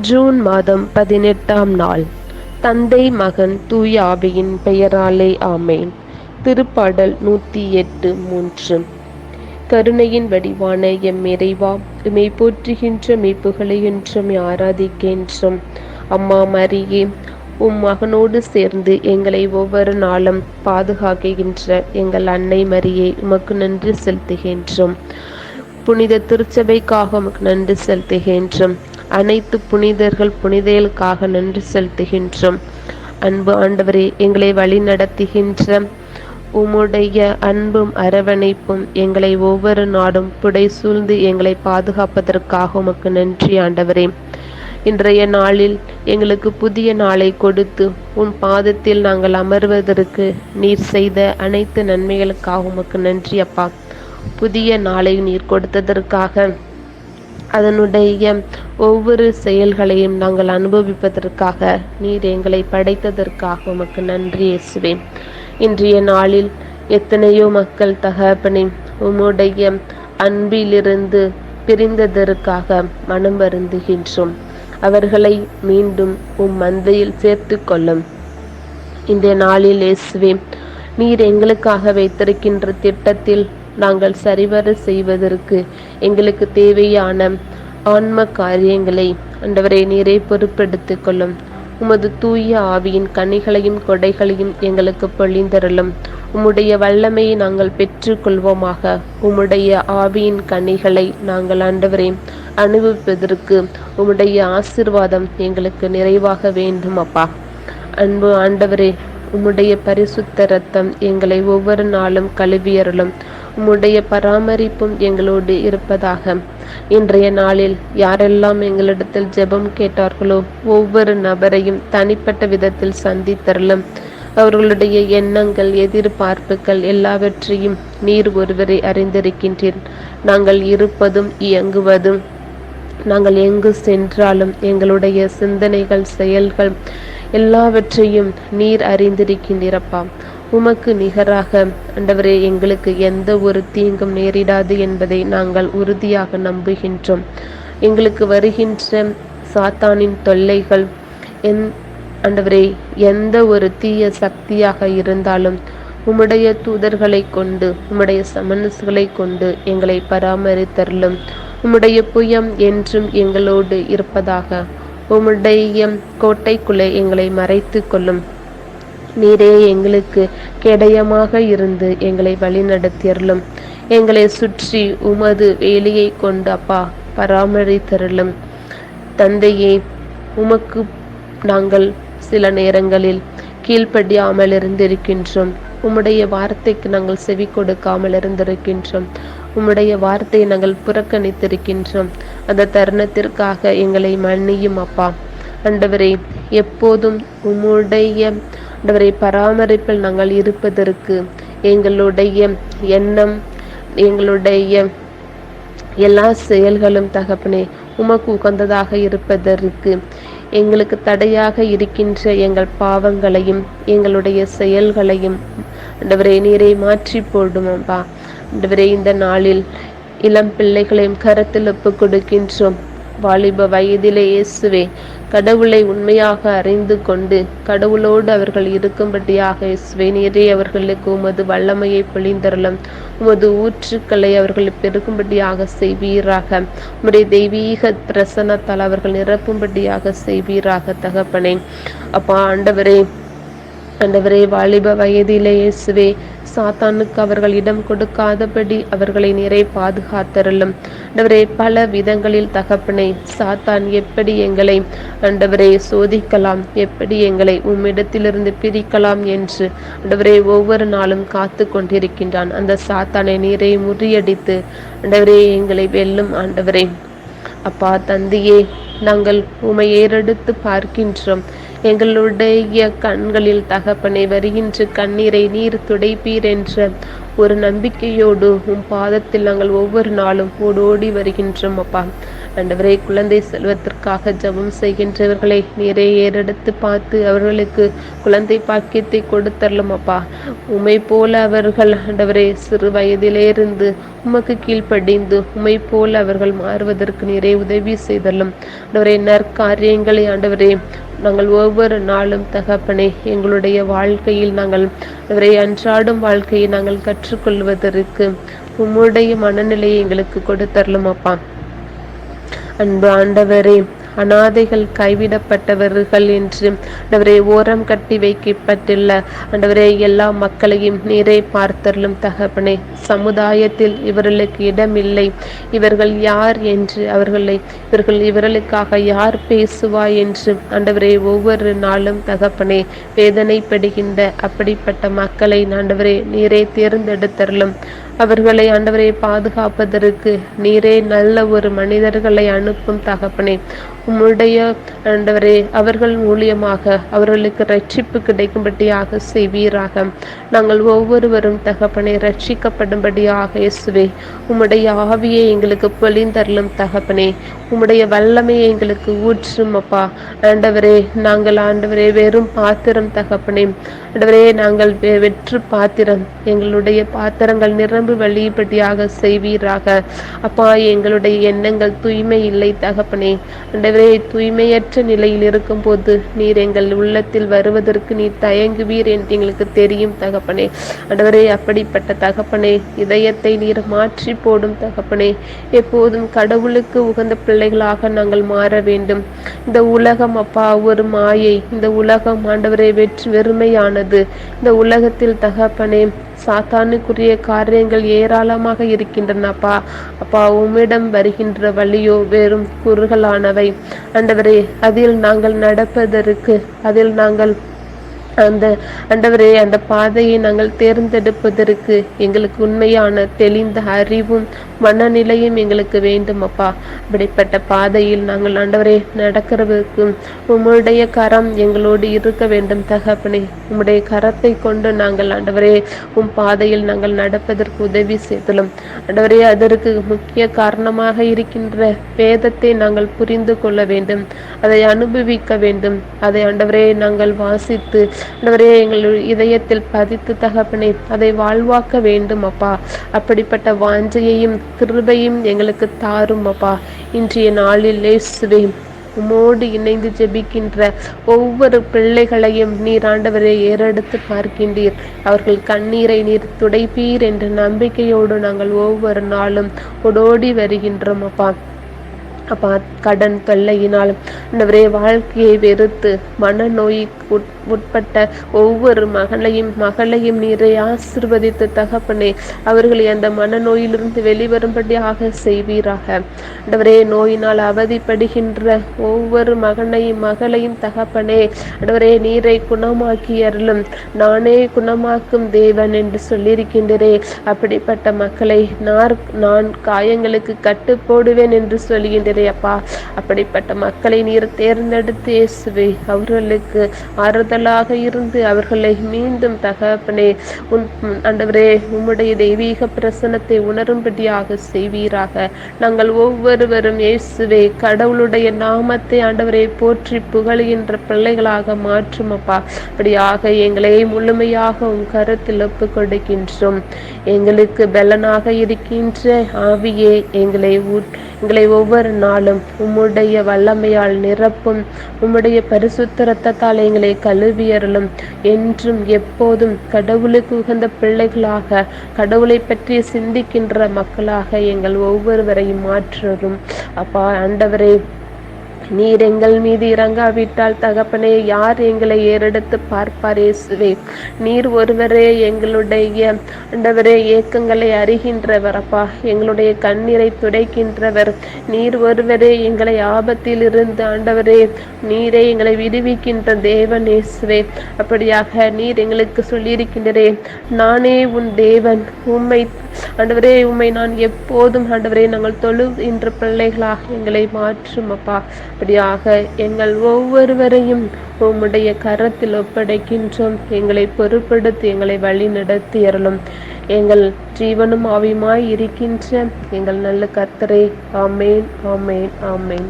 June மாதம் பதினெட்டாம் நாள். தந்தை மகன் தூய ஆவியின் பெயராலே ஆமேன். திருப்பாடல் நூற்றி எட்டு மூன்று. கருணையின் வடிவான எம் இறைவா இமை போற்றுகின்ற மீப்புகளை என்றும் ஆராதிக்கின்றோம். அம்மா மரியே உம் மகனோடு சேர்ந்து எங்களை ஒவ்வொரு நாளும் பாதுகாக்கின்ற எங்கள் அன்னை மரியை உமக்கு நன்றி செலுத்துகின்றோம். புனித திருச்சபைக்காக உமக்கு நன்றி செலுத்துகின்றோம். அனைத்து புனிதர்கள் புனிதைகளுக்காக நன்றி செலுத்துகின்றோம். அன்பு ஆண்டவரே எங்களை வழி நடத்துகின்ற உம்முடைய அன்பும் அரவணைப்பும் எங்களை ஒவ்வொரு நாடும் புடை சூழ்ந்து எங்களை பாதுகாப்பதற்காக உமக்கு நன்றி ஆண்டவரே. இன்றைய நாளில் எங்களுக்கு புதிய நாளை கொடுத்து உன் பாதத்தில் நாங்கள் அமர்வதற்கு நீர் செய்த அனைத்து நன்மைகளுக்காக உமக்கு நன்றி அப்பா. புதிய நாளை நீர் கொடுத்ததற்காக அதனுடைய ஒவ்வொரு செயல்களையும் நாங்கள் அனுபவிப்பதற்காக நீர் எங்களை படைத்ததற்காக உமக்கு நன்றி இயேசுவேன் இன்றைய நாளில் எத்தனையோ மக்கள் தகப்பனே உம்முடைய அன்பிலிருந்து பிரிந்ததற்காக மனம் வருந்துகின்றோம் அவர்களை மீண்டும் உம் மந்தையில் சேர்த்து கொள்ளும். இந்த நாளில் இயேசுவே நீர் எங்களுக்காக வைத்திருக்கின்ற திட்டத்தில் நாங்கள் சரிவர செய்வதற்கு எங்களுக்கு தேவையான ஆன்ம காரியங்களை அண்டவரை நீரை பொறுப்பெடுத்துக் கொள்ளும். உமது தூய ஆவியின் கனிகளையும் கொடைகளையும் எங்களுக்கு பொழிந்தருளும். உம்முடைய வல்லமையை நாங்கள் பெற்றுக்கொள்வோமாக. உம்முடைய ஆவியின் கனிகளை நாங்கள் ஆண்டவரே அனுபவிப்பதற்கு உம்முடைய ஆசிர்வாதம் எங்களுக்கு நிறைவாக வேண்டும் அப்பா. அன்பு ஆண்டவரே உம்முடைய பரிசுத்த ரத்தம் எங்களை ஒவ்வொரு நாளும் கழுவியருளும். உம்முடைய பராமரிப்பும் எங்களோடு இருப்பதாக. இன்றைய நாளில் யாரெல்லாம் எங்களிடத்தில் ஜெபம் கேட்டார்களோ ஒவ்வொரு நபரையும் தனிப்பட்ட விதத்தில் சந்தித்தரலும். அவர்களுடைய எண்ணங்கள் எதிர்பார்ப்புகள் எல்லாவற்றையும் நீர் ஒருவரை அறிந்திருக்கின்றீர். நாங்கள் இருப்பதும் இயங்குவதும் நாங்கள் எங்கு சென்றாலும் எங்களுடைய சிந்தனைகள் செயல்கள் எல்லாவற்றையும் நீர் அறிந்திருக்கின்றீரப்பா உமக்கு நிகராக. அண்டவரே எங்களுக்கு எந்த ஒரு தீங்கும் நேரிடாது என்பதை நாங்கள் உறுதியாக நம்புகின்றோம். எங்களுக்கு வருகின்ற சாத்தானின் தொல்லைகள் என் அண்டவரே எந்த ஒரு தீய சக்தியாக இருந்தாலும் உம்முடைய தூதர்களை கொண்டு உம்முடைய சமனசுகளை கொண்டு எங்களை பராமரித்தருளும். உம்முடைய புயம் என்றும் எங்களோடு இருப்பதாக. உம்முடைய கோட்டைக்குள்ளே எங்களை மறைத்து கொள்ளும். நீரே எங்களுக்கு கேடயமாக இருந்து எங்களை வழிநடத்தியருளும். எங்களை சுற்றி உமது வேலியை கொண்டு அப்பா பராமரித்தருளும். தந்தையே உமக்கு நாங்கள் சில நேரங்களில் கீழ்ப்படியாமல் இருந்திருக்கின்றோம். உம்முடைய வார்த்தைக்கு நாங்கள் செவி கொடுக்காமல் இருந்திருக்கின்றோம். உம்முடைய வார்த்தையை நாங்கள் புறக்கணித்திருக்கின்றோம். அந்த தருணத்திற்காக எங்களை மன்னியும் அப்பா. ஆண்டவரே எப்போதும் உம்முடைய ஆண்டவரை பராமரிப்பில் நாங்கள் இருப்பதற்கு எங்களுடைய எண்ணம் எங்களுடைய எல்லா செயல்களும் தகப்பனே உமக்கு உகந்ததாக இருப்பதற்கு எங்களுக்கு தடையாக இருக்கின்ற எங்கள் பாவங்களையும் எங்களுடைய செயல்களையும் ஆண்டவரை நீரை மாற்றி போடுமப்பா ஆண்டவரே இந்த நாளில் இளம் பிள்ளைகளையும் கருத்தில் ஒப்பு கொடுக்கின்றோம். வாலிப வயதிலே இயேசுவே கடவுளை உண்மையாக அறிந்து கொண்டு கடவுளோடு அவர்கள் இருக்கும்படியாக இயேசுவே அவர்களுக்கு உமது வல்லமையை பொழிந்தரலும் உமது ஊற்றுக்களை அவர்கள் பெருகும்படியாக செய்வீராக. உமது தெய்வீக பிரசனத்தால் அவர்கள் நிரப்பும்படியாக செய்வீராக தகப்பனே. அப்பா ஆண்டவரே ஆண்டவரே வாலிப வயதிலே இயேசுவே சாத்தானுக்கு அவர்கள் இடம் கொடுக்காதபடி அவர்களை நிறை பாதுகாத்தருளும். ஆண்டவரே பல விதங்களில் தகப்பனை சாத்தான் எப்படி எங்களை ஆண்டவரை சோதிக்கலாம் எப்படி எங்களை உம்மிடத்திலிருந்து பிரிக்கலாம் என்று ஆண்டவரே ஒவ்வொரு நாளும் காத்து கொண்டிருக்கின்றான். அந்த சாத்தானை நீரை முறியடித்து ஆண்டவரே எங்களை வெல்லும் ஆண்டவரே. அப்பா தந்தையே நாங்கள் உமை ஏறெடுத்து பார்க்கின்றோம். எங்களுடைய கண்களில் தகப்பனை வருகின்ற கண்ணீரை நீர் துடைப்பீர் என்ற ஒரு நம்பிக்கையோடு உம் பாதத்தில் நாங்கள் ஒவ்வொரு நாளும் ஓடோடி வருகின்றோம் அப்பா. ஆண்டவரே குழந்தை செல்வத்திற்காக ஜெபம் செய்கின்றவர்களை நீரை ஏறெடுத்து பார்த்து அவர்களுக்கு குழந்தை பாக்கியத்தை கொடுத்தரலும் அப்பா. உமை போல அவர்கள் ஆண்டவரே சிறு வயதிலேருந்து உமக்கு கீழ்ப்படிந்து உமை போல அவர்கள் மாறுவதற்கு நீரை உதவி செய்தலும் ஆண்டவரே நற்காரியங்களை ஆண்டவரே நாங்கள் ஒவ்வொரு நாளும் தகப்பனே எங்களுடைய வாழ்க்கையில் நாங்கள் அவரை அன்றாடும் வாழ்க்கையை நாங்கள் கற்றுக்கொள்வதற்கு உம்முடைய மனநிலையை எங்களுக்கு கொடுத்தரலும் அப்பா அன்பு ஆண்டவரே அனாதைகள் கைவிடப்பட்டவர்கள் என்று ஆண்டவரே ஓரம் கட்டி வைக்கப்பட்டுள்ள ஆண்டவரே எல்லா மக்களையும் நீரை பார்த்தரலும் தகப்பனே. சமுதாயத்தில் இவர்களுக்கு இடமில்லை. இவர்கள் யார் என்று அவர்களை இவர்கள் இவர்களுக்காக யார் பேசுவாய் என்று ஆண்டவரே ஒவ்வொரு நாளும் தகப்பனே வேதனைப்படுகின்ற அப்படிப்பட்ட மக்களை ஆண்டவரே நீரே தேர்ந்தெடுத்தரலும் அவர்களை ஆண்டவரை பாதுகாப்பதற்கு நீரே நல்ல ஒரு மனிதர்களை அனுப்பும் தகப்பனே. உம்முடைய ஆண்டவரே அவர்கள் மூலியமாக அவர்களுக்கு ரட்சிப்பு கிடைக்கும்படியாக செய்வீராக. நாங்கள் ஒவ்வொருவரும் தகப்பனை ரட்சிக்கப்படும்படியாக இயேசுவே உம்முடைய ஆவியை எங்களுக்கு பொழிந்தரலும் தகப்பனே. உம்முடைய வல்லமையை எங்களுக்கு ஊற்றும் அப்பா. ஆண்டவரே நாங்கள் ஆண்டவரே வெறும் பாத்திரம் தகப்பனே. ஆண்டவரே நாங்கள் வெற்று பாத்திரம். எங்களுடைய பாத்திரங்கள் நிரம்பு வழிபட்டியாக செய்வீராக. அப்பா எங்களுடைய எண்ணங்கள் தூய்மை இல்லை தகப்பனே. ஆண்டவரே தூய்மையற்ற நிலையில் இருக்கும் போது நீர் எங்கள் உள்ளத்தில் வருவதற்கு நீர் தயங்குவீர் என்று எங்களுக்கு தெரியும் தகப்பனே. ஆண்டவரே அப்படிப்பட்ட தகப்பனே இதயத்தை நீர் மாற்றி போடும் தகப்பனே. எப்போதும் கடவுளுக்கு உகந்த பிள்ளைகளாக நாங்கள் மாற வேண்டும். இந்த உலகம் அப்பா ஒரு மாயை. இந்த உலகம் ஆண்டவரை வெற்றி வெறுமையானது. இந்த உலகத்தில் தகப்பனே சாத்தானுக்குரிய காரியங்கள் ஏராளமாக இருக்கின்றனப்பா அப்பா. அப்பா உம்மிடம் வருகின்ற வழியோ வெறும் குறுகலானவை. ஆண்டவரே அதில் நாங்கள் நடப்பதற்கு அதில் நாங்கள் அந்த அண்டவரே அந்த பாதையை நாங்கள் தேர்ந்தெடுப்பதற்கு எங்களுக்கு உண்மையான தெளிந்த அறிவும் மனநிலையும் எங்களுக்கு வேண்டும் அப்பா. இப்படிப்பட்ட பாதையில் நாங்கள் ஆண்டவரே நடக்கிறதுக்கு உம்முடைய கரம் எங்களோடு இருக்க வேண்டும் தகப்பனே. உம்முடைய கரத்தை கொண்டு நாங்கள் ஆண்டவரே உம் பாதையில் நாங்கள் நடப்பதற்கு உதவி செய்தலும் ஆண்டவரே அதற்கு முக்கிய காரணமாக இருக்கின்ற வேதத்தை நாங்கள் புரிந்து கொள்ள வேண்டும். அதை அனுபவிக்க வேண்டும். அதை ஆண்டவரே நாங்கள் வாசித்து ஆண்டவரே எங்கள் இதயத்தில் பதித்து தகப்பனே அதை வாழ்வாக்க வேண்டும் அப்பா. அப்படிப்பட்ட வாஞ்சையையும் கிருபையும் எங்களுக்கு தாரும் அப்பா. இன்றைய நாளில் லேசுவே உமோடு இணைந்து ஜெபிக்கின்ற ஒவ்வொரு பிள்ளைகளையும் நீர் ஆண்டவரை ஏறெடுத்து பார்க்கின்றீர். அவர்கள் கண்ணீரை நீர் துடைப்பீர் என்ற நம்பிக்கையோடு நாங்கள் ஒவ்வொரு நாளும் ஓடோடி வருகின்றோம் அப்பா. அப்பா கடன் தொல்லையினாலும் ஆண்டவரே வாழ்க்கையை வெறுத்து மனநோய்க்கு உட்பட்ட ஒவ்வொரு மகளையும் மகளையும் நீரை ஆசிர்வதித்து தகப்பனே அவர்களை அந்த மனநோயிலிருந்து வெளிவரும்படியாக செய்வீராக. ஆண்டவரே நோயினால் அவதிப்படுகின்ற ஒவ்வொரு மகனையும் மகளையும் தகப்பனே ஆண்டவரே நீரை குணமாக்கி அருளும். நானே குணமாக்கும் தேவன் என்று சொல்லியிருக்கின்றே அப்படிப்பட்ட மக்களை நான் காயங்களுக்கு கட்டு போடுவேன் என்று சொல்கின்றே அப்பா. அப்படிப்பட்ட மக்களை நீர் தேர்ந்தெடுத்து இயேசுவே அவர்களுக்கு ஆறுதலாக இருந்து அவர்களை மீண்டும் தகப்பனே உன் ஆண்டவரே உம்முடைய தெய்வீக பிரசனத்தை உணரும்படியாக செய்வீராக. நாங்கள் ஒவ்வொருவரும் இயேசுவே கடவுளுடைய நாமத்தை ஆண்டவரை போற்றி புகழ்கின்ற பிள்ளைகளாக மாற்றும் அப்பா அப்படியாக எங்களை முழுமையாக உன் கருத்தில் ஒப்பு கொடுக்கின்றோம் எங்களுக்கு பலனாக இருக்கின்ற ஆவியே எங்களை எங்களை ஒவ்வொரு நாளும் உம்முடைய வல்லமையால் நிரப்பும். உம்முடைய பரிசுத்த இரத்தத்தால் எங்களை கழுவியறலும் என்றும் எப்போதும் கடவுளுக்கு உகந்த பிள்ளைகளாக கடவுளை பற்றி சிந்திக்கின்ற மக்களாக எங்கள் ஒவ்வொருவரையும் மாற்றரும் அப்பா ஆண்டவரே நீர் எங்கள் மீது இறங்காவிட்டால் தகப்பனே யார் எங்களை ஏறெடுத்து பார்ப்பார் இயேசுவே? நீர் ஒருவரே எங்களுடைய அண்டவரே ஏக்கங்களை அறிகின்றவர் அப்பா. எங்களுடைய கண்ணீரை துடைக்கின்றவர். நீர் ஒருவரே எங்களை ஆபத்தில் இருந்து ஆண்டவரே நீரே எங்களை விடுவிக்கின்ற தேவன் இயேசுவே. அப்படியாக நீர் எங்களுக்கு சொல்லியிருக்கின்றே நானே உன் தேவன். உம்மை ஆண்டவரே உம்மை நான் எப்போதும் ஆண்டவரே நாங்கள் தொழு என்ற பிள்ளைகளாக எங்களை மாற்றும் அப்பா. அப்படியாக எங்கள் ஒவ்வொருவரையும் உம்முடைய கரத்தில் ஒப்படைக்கின்றோம். எங்களை பொறுப்படுத்தி எங்களை வழி நடத்தி அருளும். எங்கள் ஜீவனும் ஆவியுமாய் இருக்கின்ற எங்கள் நல்ல கத்தரை ஆமேன் ஆமேன் ஆமேன்.